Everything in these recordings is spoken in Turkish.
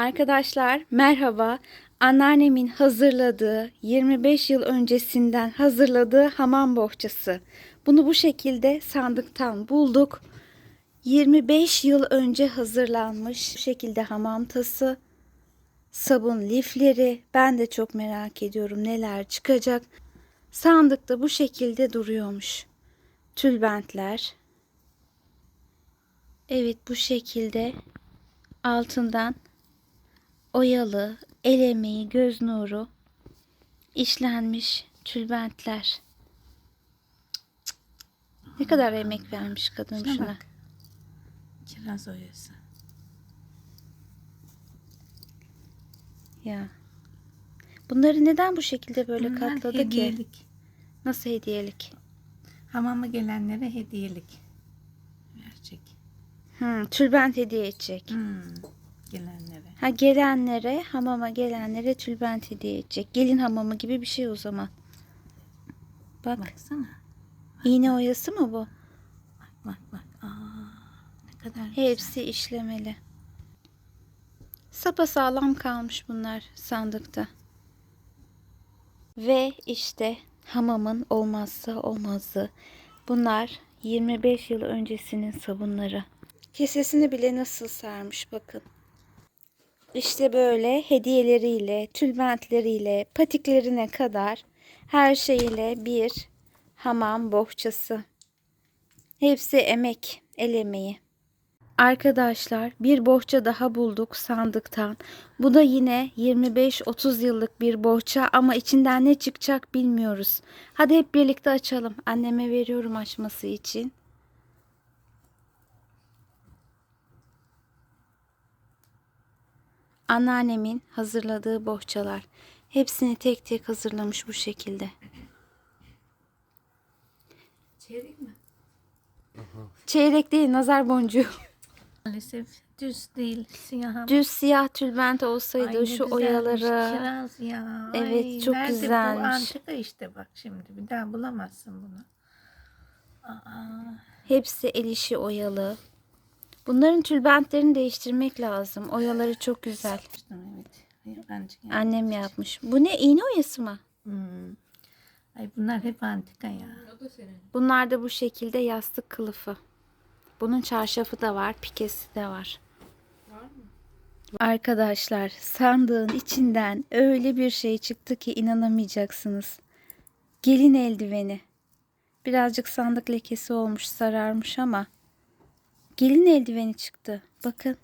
Arkadaşlar merhaba. Anneannemin hazırladığı 25 yıl öncesinden hazırladığı hamam bohçası. Bunu bu şekilde sandıktan bulduk. 25 yıl önce hazırlanmış bu şekilde hamam tası, sabun lifleri. Ben de çok merak ediyorum neler çıkacak. Sandıkta bu şekilde duruyormuş. Tülbentler. Evet bu şekilde altından oyalı, el emeği, göz nuru işlenmiş tülbentler. Ne kadar emek vermiş kadın Şuna şuna. bak. Kiraz oyası. Ya. Bunları neden bu şekilde böyle Bunlar katladı ki? hediyelik. Nasıl hediyelik? Hamama gelenlere hediyelik. Verecek. Hmm, tülbent hediye edecek. Hmm, gelenlere. Ha gelenlere, hamama gelenlere tülbent hediye edecek. Gelin hamamı gibi bir şey o zaman. Bak, Baksana. iğne oyası mı bu? Bak bak bak. Aa, ne kadar güzel. Hepsi işlemeli. Sapa sağlam kalmış bunlar sandıkta. Ve işte hamamın olmazsa olmazı. Bunlar 25 yıl öncesinin sabunları. Kesesini bile nasıl sarmış bakın. İşte böyle hediyeleriyle, tülbentleriyle, patiklerine kadar her şeyiyle bir hamam bohçası. Hepsi emek, el emeği. Arkadaşlar bir bohça daha bulduk sandıktan. Bu da yine 25-30 yıllık bir bohça ama içinden ne çıkacak bilmiyoruz. Hadi hep birlikte açalım. Anneme veriyorum açması için. Anneannemin hazırladığı bohçalar. Hepsini tek tek hazırlamış bu şekilde. Çeyrek mi? Çeyrek değil nazar boncuğu. Maalesef düz değil. Siyah. Düz siyah tülbent olsaydı Ay, ne şu güzelmiş, oyaları. Kiraz ya. Evet, Ay, çok nerede güzelmiş. Bu antika işte bak şimdi. Bir daha bulamazsın bunu. Aa, Hepsi el işi oyalı. Bunların tülbentlerini değiştirmek lazım. Oyaları çok güzel. evet. Annem yapmış. Bu ne? İğne oyası mı? Hmm. Ay bunlar hep antika ya. Bunlar da bu şekilde yastık kılıfı. Bunun çarşafı da var, pikesi de var. Arkadaşlar sandığın içinden öyle bir şey çıktı ki inanamayacaksınız. Gelin eldiveni. Birazcık sandık lekesi olmuş, sararmış ama gelin eldiveni çıktı. Bakın.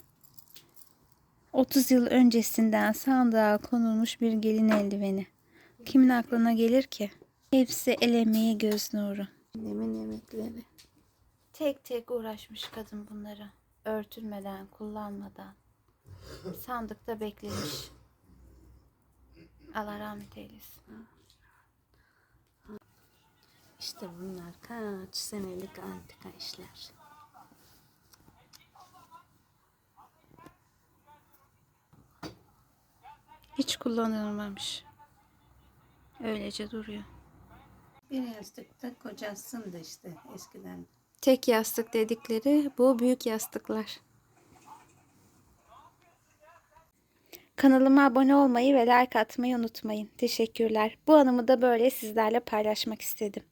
30 yıl öncesinden sandığa konulmuş bir gelin eldiveni. Kimin aklına gelir ki? Hepsi el emeği göz nuru. Annemin yemekleri. Tek tek uğraşmış kadın bunları. Örtülmeden, kullanmadan. Sandıkta beklemiş. Allah rahmet eylesin. İşte bunlar kaç senelik antika işler. Hiç kullanılmamış. Öylece duruyor. Bir yastıkta kocasın da işte eskiden. Tek yastık dedikleri bu büyük yastıklar. Kanalıma abone olmayı ve like atmayı unutmayın. Teşekkürler. Bu anımı da böyle sizlerle paylaşmak istedim.